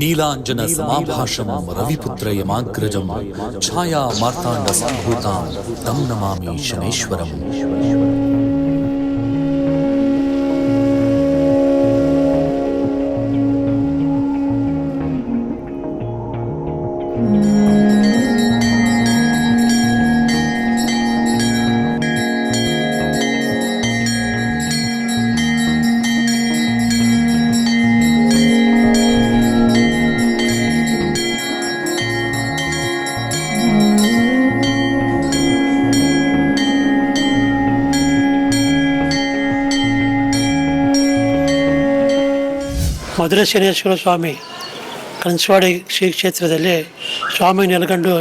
ನೀಲಾಂಜನ ಸಮಾಭಾಷಂ ರವಿಪುತ್ರ ಯಮಾಗ್ರಜಂ ಛಾಯಾ ಮಾರ್ತಾಂಡ ಸಂಭೂತಾಂ ತಂ ನಮಾಮಿ ಶನೇಶ್ವರಂ ಮಧುರ ಶನೇಶ್ವರ ಸ್ವಾಮಿ, ಕನ್ಸವಾಡಿ ಶ್ರೀ ಕ್ಷೇತ್ರದಲ್ಲಿ ಸ್ವಾಮಿ ನೆಲೆಗೊಂಡು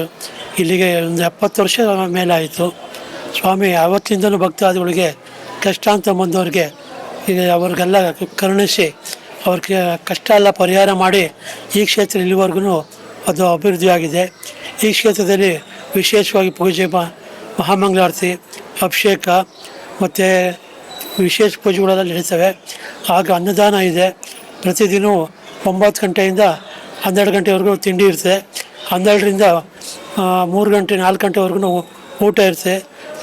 ಇಲ್ಲಿಗೆ ಒಂದು ಎಪ್ಪತ್ತು ವರ್ಷ ಮೇಲಾಯಿತು. ಸ್ವಾಮಿ ಅವತ್ತಿಂದಲೂ ಭಕ್ತಾದಿಗಳಿಗೆ ಕಷ್ಟ ಅಂತ ಬಂದವ್ರಿಗೆ ಈಗ ಅವ್ರಿಗೆಲ್ಲ ಕರುಣಿಸಿ ಅವ್ರಿಗೆ ಕಷ್ಟ ಎಲ್ಲ ಪರಿಹಾರ ಮಾಡಿ ಈ ಕ್ಷೇತ್ರ ಇಲ್ಲಿವರೆಗೂ ಅದು ಅಭಿವೃದ್ಧಿಯಾಗಿದೆ ಈ ಕ್ಷೇತ್ರದಲ್ಲಿ ವಿಶೇಷವಾಗಿ ಪೂಜೆ ಮಹಾಮಂಗಳಾರತಿ, ಅಭಿಷೇಕ ಮತ್ತು ವಿಶೇಷ ಪೂಜೆಗಳೆಲ್ಲ ನಡೀತವೆ. ಆಗ ಅನ್ನದಾನ ಇದೆ. ಪ್ರತಿದಿನ ಒಂಬತ್ತು ಗಂಟೆಯಿಂದ ಹನ್ನೆರಡು ಗಂಟೆವರೆಗೂ ತಿಂಡಿ ಇರುತ್ತೆ. ಹನ್ನೆರಡರಿಂದ ಮೂರು ಗಂಟೆ, ನಾಲ್ಕು ಗಂಟೆವರೆಗೂ ಊಟ ಇರುತ್ತೆ.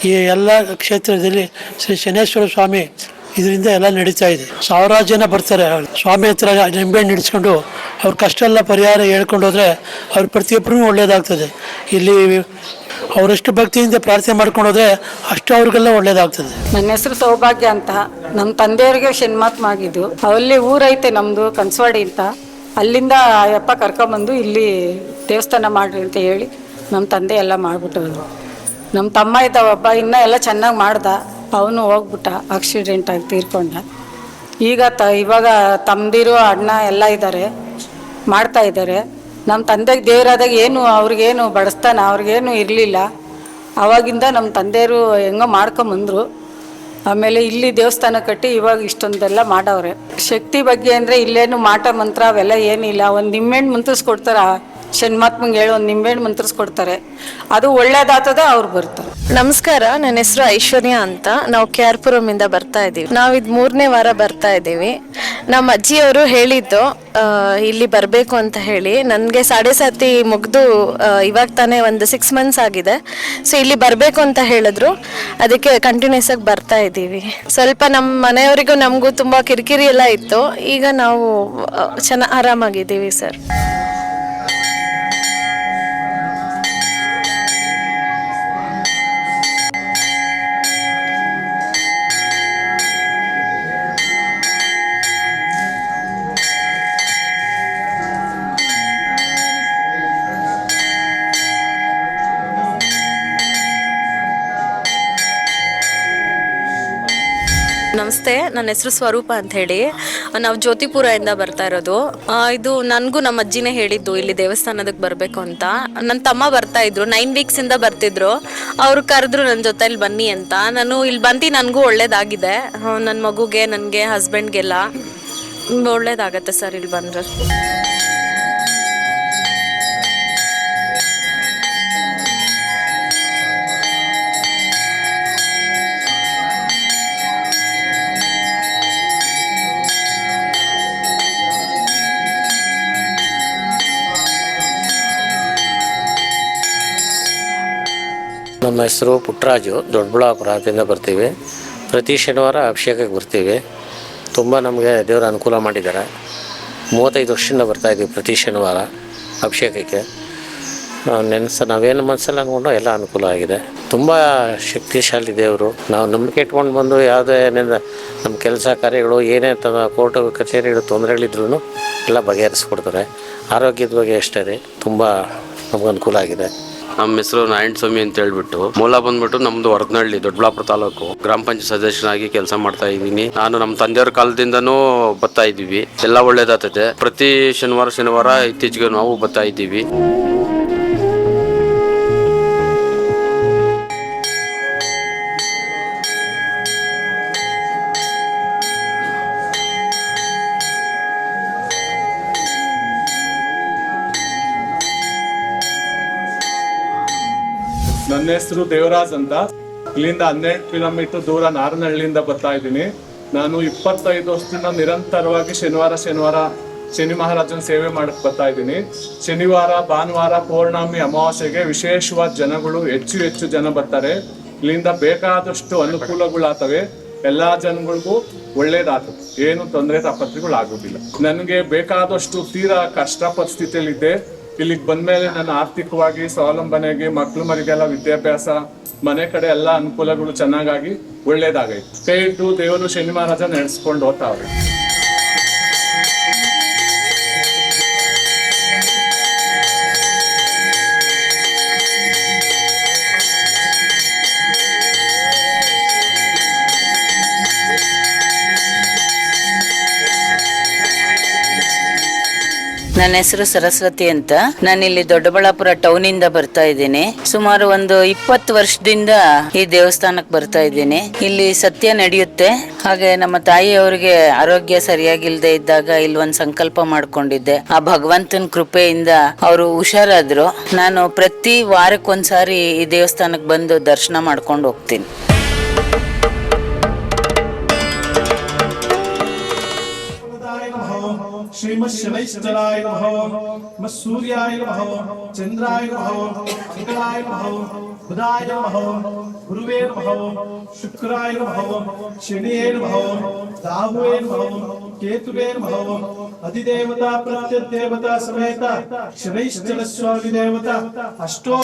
ಈ ಎಲ್ಲ ಕ್ಷೇತ್ರದಲ್ಲಿ ಶ್ರೀ ಶನೇಶ್ವರ ಸ್ವಾಮಿ ಇದರಿಂದ ಎಲ್ಲ ನಡೀತಾ ಇದೆ. ಸಾವಿರಾರು ಜನ ಬರ್ತಾರೆ. ಸ್ವಾಮಿ ಹತ್ರ ನಿಂಬೆಹಣ್ಣು ಹಿಡಿಸ್ಕೊಂಡು ಅವ್ರ ಕಷ್ಟ ಎಲ್ಲ ಪರಿಹಾರ ಹೇಳ್ಕೊಂಡು ಹೋದರೆ ಅವ್ರ ಒಳ್ಳೆಯದಾಗ್ತದೆ ಇಲ್ಲಿ ಅವರೆಷ್ಟು ಭಕ್ತಿಯಿಂದ ಪ್ರಾರ್ಥನೆ ಮಾಡ್ಕೊಂಡು ಹೋದ್ರೆ ಅಷ್ಟು ಅವ್ರಿಗೆಲ್ಲ ಒಳ್ಳೇದಾಗ್ತದೆ. ನನ್ನ ಹೆಸರು ಸೌಭಾಗ್ಯ ಅಂತ. ನಮ್ಮ ತಂದೆಯವರಿಗೆ ಶನ್ಮಾತ್ಮ ಆಗಿದ್ದು. ಅಲ್ಲಿ ಊರೈತೆ ನಮ್ದು ಕನ್ಸವಾಡಿ ಅಂತ. ಅಲ್ಲಿಂದ ಅಪ್ಪ ಕರ್ಕೊಂಬಂದು ಇಲ್ಲಿ ದೇವಸ್ಥಾನ ಮಾಡ್ರಿ ಅಂತ ಹೇಳಿ ನಮ್ಮ ತಂದೆ ಎಲ್ಲ ಮಾಡಿಬಿಟ್ಟು ನಮ್ಮ ತಮ್ಮ ಇದ್ದ ಒಬ್ಬ ಇನ್ನೂ ಎಲ್ಲ ಚೆನ್ನಾಗಿ ಮಾಡ್ದ. ಅವನು ಹೋಗ್ಬಿಟ್ಟ ಆಕ್ಸಿಡೆಂಟ್ ಆಗಿ ತೀರ್ಕೊಂಡ. ಈಗ ತ ಇವಾಗ ತಮ್ಮದಿರು ಅಣ್ಣ ಎಲ್ಲ ಇದ್ದಾರೆ ಮಾಡ್ತಾ ಇದ್ದಾರೆ ನಮ್ಮ ತಂದೆಗೆ ದೇವರಾದಾಗ ಏನು ಅವ್ರಿಗೇನು ಬಡಿಸ್ತಾನ, ಅವ್ರಿಗೇನು ಇರಲಿಲ್ಲ. ಆವಾಗಿಂದ ನಮ್ಮ ತಂದೆಯವರು ಹೆಂಗೋ ಮಾಡ್ಕೊಂಬಂದರು ಆಮೇಲೆ ಇಲ್ಲಿ ದೇವಸ್ಥಾನ ಕಟ್ಟಿ ಇವಾಗ ಇಷ್ಟೊಂದೆಲ್ಲ ಮಾಡವ್ರೆ. ಶಕ್ತಿ ಬಗ್ಗೆ ಅಂದರೆ ಇಲ್ಲೇನು ಮಾಟ ಮಂತ್ರ ಅವೆಲ್ಲ ಏನಿಲ್ಲ. ಒಂದು ನಿಮ್ಮೆಣ್ಣು ಮಂತ್ರಿಸ್ಕೊಡ್ತಾರೆ ಶನ್ಮಾತ್ಮಂಗೆ ಹೇಳಿ, ಒಂದು ನಿಂಬೆಹಣ್ಣು ಮಂತ್ರಿಸ್ಕೊಡ್ತಾರೆ. ಅದು ಒಳ್ಳೇದಾಗ್ತದೆ ಅವ್ರು ಬರ್ತಾರೆ ನಮಸ್ಕಾರ, ನನ್ನ ಹೆಸರು ಐಶ್ವರ್ಯ ಅಂತ. ನಾವು ಕೆ ಆರ್ ಪುರಮಿಂದ ಬರ್ತಾ ಇದ್ದೀವಿ. ನಾವು ಇದು ಮೂರನೇ ವಾರ ಬರ್ತಾ ಇದ್ದೀವಿ. ನಮ್ಮ ಅಜ್ಜಿಯವರು ಹೇಳಿದ್ದು ಇಲ್ಲಿ ಬರಬೇಕು ಅಂತ ಹೇಳಿ. ನನಗೆ ಸಾಡೆ ಸಾತಿ ಮುಗಿದು ಇವಾಗ ತಾನೇ ಒಂದು ಸಿಕ್ಸ್ ಮಂತ್ಸ್ ಆಗಿದೆ. ಸೊ ಇಲ್ಲಿ ಬರಬೇಕು ಅಂತ ಹೇಳಿದ್ರು. ಅದಕ್ಕೆ ಕಂಟಿನ್ಯೂಸ್ ಆಗಿ ಬರ್ತಾ ಇದ್ದೀವಿ. ಸ್ವಲ್ಪ ನಮ್ಮ ಮನೆಯವರಿಗೂ ನಮಗೂ ತುಂಬ ಕಿರಿಕಿರಿ ಎಲ್ಲ ಇತ್ತು. ಈಗ ನಾವು ಚೆನ್ನಾಗಿ ಆರಾಮಾಗಿದ್ದೀವಿ, ಸರ್. ನಮಸ್ತೆ, ನನ್ನ ಹೆಸರು ಸ್ವರೂಪ ಅಂತ ಹೇಳಿ ನಾವು ಜ್ಯೋತಿಪುರದಿಂದ ಬರ್ತಾ ಇರೋದು. ಇದು ನನಗೂ ನಮ್ಮ ಅಜ್ಜಿನೇ ಹೇಳಿದ್ದು ಇಲ್ಲಿ ದೇವಸ್ಥಾನದಕ್ಕೆ ಬರಬೇಕು ಅಂತ. ನನ್ನ ತಮ್ಮ ಬರ್ತಾ ಇದ್ರು ನೈನ್ ಇಂದ ಬರ್ತಿದ್ರು. ಅವ್ರು ಕರೆದ್ರು ನನ್ನ ಜೊತೆ ಇಲ್ಲಿ ಬನ್ನಿ ಅಂತ. ನಾನು ಇಲ್ಲಿ ಬಂದು ನನಗೂ ಒಳ್ಳೇದಾಗಿದೆ. ನನ್ನ ಮಗುಗೆ, ನನಗೆ ಹಸ್ಬೆಂಡ್ಗೆಲ್ಲ ಒಳ್ಳೇದಾಗತ್ತೆ ಸರ್ ಇಲ್ಲಿ ಬಂದ್ರೆ. ನಮ್ಮ ಹೆಸರು ಪುಟ್ಟರಾಜು ದೊಡ್ಡಬಳ್ಳಾಪುರದಿಂದ ಬರ್ತೀವಿ. ಪ್ರತಿ ಶನಿವಾರ ಅಭಿಷೇಕಕ್ಕೆ ಬರ್ತೀವಿ. ತುಂಬ ನಮಗೆ ದೇವರ ಅನುಕೂಲ ಮಾಡಿದ್ದಾರೆ. ಮೂವತ್ತೈದು ವರ್ಷದಿಂದ ಬರ್ತಾ ಇದ್ದೀವಿ ಪ್ರತಿ ಶನಿವಾರ ಅಭಿಷೇಕಕ್ಕೆ. ನೆನೆಸ, ನಾವೇನು ಮನಸ್ಸಲ್ಲಿ ಅಂದ್ಕೊಂಡು ಎಲ್ಲ ಅನುಕೂಲ ಆಗಿದೆ. ತುಂಬ ಶಕ್ತಿಶಾಲಿ ದೇವರು. ನಾವು ನಂಬಿಕೆ ಇಟ್ಕೊಂಡು ಬಂದು ಯಾವುದೇ ನಮ್ಮ ಕೆಲಸ ಕಾರ್ಯಗಳು, ಏನೇ ತ, ಕೋರ್ಟು, ಕಚೇರಿಗಳು ತೊಂದರೆಗಳಿದ್ರು ಎಲ್ಲ ಬಗೆಹರಿಸ್ಕೊಡ್ತಾರೆ. ಆರೋಗ್ಯದ ಬಗ್ಗೆ ಅಷ್ಟೇ ರೀ. ತುಂಬ ನಮ್ಗೆ ಅನುಕೂಲ ಆಗಿದೆ. ನಮ್ಮ ಹೆಸರು ನಾರಾಯಣ ಸ್ವಾಮಿ ಅಂತ ಹೇಳ್ಬಿಟ್ಟು ಮೂಲ ಬಂದ್ಬಿಟ್ಟು ನಮ್ದು ಹೊರದನಹಳ್ಳಿ, ದೊಡ್ಡಬಳ್ಳಾಪುರ ತಾಲೂಕು. ಗ್ರಾಮ ಪಂಚಾಯತ್ ಸದಸ್ಯನಾಗಿ ಕೆಲಸ ಮಾಡ್ತಾ ಇದ್ದೀನಿ. ನಾನು ನಮ್ಮ ತಂದೆಯವ್ರ ಕಾಲದಿಂದನೂ ಬರ್ತಾ ಇದ್ದೀವಿ. ಎಲ್ಲ ಒಳ್ಳೇದಾಗ್ತದೆ. ಪ್ರತಿ ಶನಿವಾರ ಶನಿವಾರ ಇತ್ತೀಚೆಗೆ ನಾವು ಬರ್ತಾ ಇದ್ದೀವಿ. ಹೆಸರು ದೇವರಾಜ್ ಅಂತ. ಇಲ್ಲಿಂದ ಹನ್ನೆರಡು ಕಿಲೋಮೀಟರ್ ದೂರ ನಾರನಹಳ್ಳಿಯಿಂದ ಬರ್ತಾ ಇದ್ದೀನಿ. ನಾನು ಇಪ್ಪತ್ತೈದು ವರ್ಷದಿಂದ ನಿರಂತರವಾಗಿ ಶನಿವಾರ ಶನಿವಾರ ಶನಿ ಮಹಾರಾಜನ ಸೇವೆ ಮಾಡಕ್ ಬರ್ತಾ ಇದ್ದೀನಿ. ಶನಿವಾರ, ಭಾನುವಾರ ಪೌರ್ಣಮಿ ಅಮಾವಾಸ್ಯೆಗೆ ವಿಶೇಷವಾದ ಜನಗಳು ಹೆಚ್ಚು ಹೆಚ್ಚು ಜನ ಬರ್ತಾರೆ. ಇಲ್ಲಿಂದ ಬೇಕಾದಷ್ಟು ಅನುಕೂಲಗಳಾಗ್ತವೆ. ಎಲ್ಲಾ ಜನಗಳಿಗೂ ಒಳ್ಳೇದಾಗ್ತದೆ. ಏನು ತೊಂದರೆ ತಾಪತ್ರೆಗಳು ಆಗೋದಿಲ್ಲ ನನಗೆ ಬೇಕಾದಷ್ಟು ತೀರಾ ಕಷ್ಟ ಪರಿಸ್ಥಿತಿಯಲ್ಲಿದ್ದೆ. ಇಲ್ಲಿಗೆ ಬಂದ್ಮೇಲೆ ನನ್ನ ಆರ್ಥಿಕವಾಗಿ, ಸ್ವಾವಲಂಬನೆಗೆ ಮಕ್ಳು ಮರಿಗೆಲ್ಲ ವಿದ್ಯಾಭ್ಯಾಸ, ಮನೆ ಕಡೆ ಎಲ್ಲ ಅನುಕೂಲಗಳು ಚೆನ್ನಾಗಾಗಿ ಒಳ್ಳೇದಾಗೈತೆ. ಇಟ್ಟು ದೇವರು ಶನಿ ಮಹಾರಾಜ ನಡೆಸ್ಕೊಂಡು ಹೋಗ್ತಾವ್ರೆ ನನ್ನ ಹೆಸರು ಸರಸ್ವತಿ ಅಂತ. ನಾನು ಇಲ್ಲಿ ದೊಡ್ಡಬಳ್ಳಾಪುರ ಟೌನ್ ಇಂದ ಬರ್ತಾ ಇದ್ದೀನಿ. ಸುಮಾರು ಒಂದು ಇಪ್ಪತ್ತು ವರ್ಷದಿಂದ ಈ ದೇವಸ್ಥಾನಕ್ಕೆ ಬರ್ತಾ ಇದ್ದೀನಿ. ಇಲ್ಲಿ ಸತ್ಯ ನಡೆಯುತ್ತೆ. ಹಾಗೆ ನಮ್ಮ ತಾಯಿ ಅವರಿಗೆ ಆರೋಗ್ಯ ಸರಿಯಾಗಿಲ್ದೆ ಇದ್ದಾಗ ಇಲ್ಲಿ ಒಂದು ಸಂಕಲ್ಪ ಮಾಡ್ಕೊಂಡಿದ್ದೆ. ಆ ಭಗವಂತನ ಕೃಪೆಯಿಂದ ಅವರು ಹುಷಾರಾದ್ರು. ನಾನು ಪ್ರತಿ ವಾರಕ್ಕೊಂದ್ಸಾರಿ ಈ ದೇವಸ್ಥಾನಕ್ಕೆ ಬಂದು ದರ್ಶನ ಮಾಡ್ಕೊಂಡು ಹೋಗ್ತೀನಿ. श्रीमश्शनैश्चराय नमः। सूर्याय नमः चन्द्राय नमः, मंगलाय नमः, बुधाय नमः, गुरुवे नमः, शुक्राय नमः, शनिये नमः, राहुवे नमः, केतुवे नमः, अधिदेवता, प्रत्यदेवता समेत शनैश्चर स्वामी देवता, अष्टो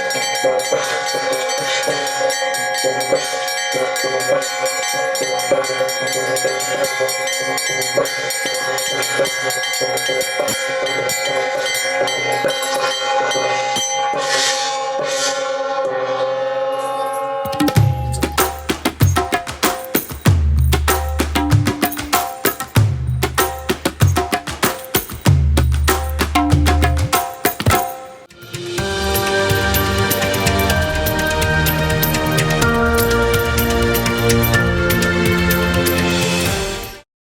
Thank you.